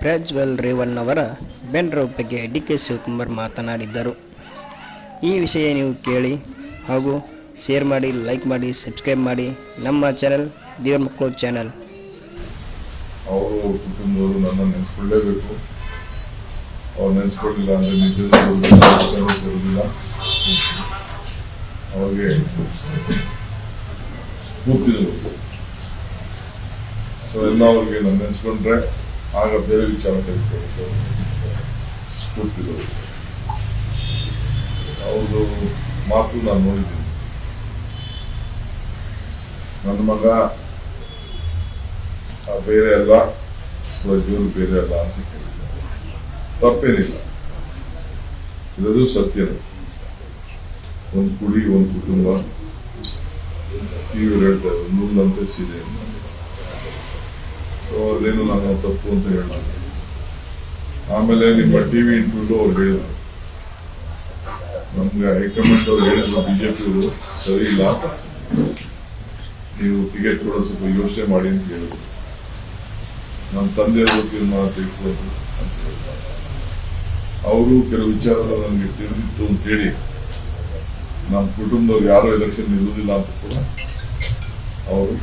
ಪ್ರಜ್ವಲ್ ರೇವಣ್ಣ ಅವರ ಬೆನ್ರವ್ ಬಗ್ಗೆ D K Shivakumar ಮಾತನಾಡಿದ್ದರು. ಈ ವಿಷಯ ನೀವು ಕೇಳಿ ಹಾಗೂ ಶೇರ್ ಮಾಡಿ, ಲೈಕ್ ಮಾಡಿ, ಸಬ್ಸ್ಕ್ರೈಬ್ ಮಾಡಿ ನಮ್ಮ ಚಾನಲ್ ದೇವ್ರ ಮಕ್ಕಳು ಚಾನಲ್. ಅವರು ಕುಟುಂಬದವರು ನನ್ನ ನೆನೆಸ್ಕೊಳ್ಳೇಬೇಕು ಅವ್ರು ನೆನೆಸ್ಕೊಳ್ಳಿಲ್ಲ ಅಂದ್ರೆ ನಿಜವಾಗಿಲ್ಲ ಅವ್ರಿಗೆ ಕೂತಿರ್ಬೇಕು ಸೊ ಎಲ್ಲ ಅವ್ರಿಗೆ ನಾನು ನೆನೆಸ್ಕೊಂಡ್ರೆ ಆಗ ಬೇರೆ ವಿಚಾರ ತೆಗೆದುಕೊಂಡು ಅವರು ಮಾತು ನಾನು ನೋಡಿದ್ದೀನಿ. ನನ್ನ ಮಗ ಬೇರೆ ಅಲ್ಲ ಪ್ರಜ್ವಲ್ ಬೇರೆ ಅಲ್ಲ ಅಂತ ಕೇಳಿದ್ದಾರೆ ತಪ್ಪೇನಿಲ್ಲ. ಇರೋದು ಸತ್ಯ. ಒಂದು ಕುಡಿ, ಒಂದು ಕುಟುಂಬ. ಹೇಳ್ತಾರೆ ನೂಲಂತೆ ಸೀರೆ. ಸೊ ಅದೇನು ನಾನು ತಪ್ಪು ಅಂತ ಹೇಳ ಆಮೇಲೆ ನಿಮ್ಮ ಟಿವಿ ಇಂಟರ್ವ್ಯೂ ಅವ್ರು ಹೇಳಿದ್ರು. ನಮ್ಗೆ ಹೈಕಮಾಂಡ್ ಅವ್ರು ಹೇಳಿದ್ರು ಬಿಜೆಪಿ ಸರಿ ಇಲ್ಲ. ನೀವು ಟಿಕೆಟ್ ಕೂಡ ಸ್ವಲ್ಪ ಯೋಚನೆ ಮಾಡಿ ಅಂತ ಹೇಳಿದ್ರು. ನಮ್ಮ ತಂದೆಯವರು ತೀರ್ಮಾನ ತೆಗೆದುಕೊಂಡು ಅಂತ ಹೇಳಿದ್ರು. ಅವರು ಕೆಲವು ವಿಚಾರಗಳು ನನಗೆ ತಿಳಿದಿತ್ತು ಅಂತ ಹೇಳಿ ನಮ್ಮ ಕುಟುಂಬದವ್ರು ಯಾರು ಎಲೆಕ್ಷನ್ ನಿಲ್ಲುವುದಿಲ್ಲ ಅಂತ ಕೂಡ ಅವರು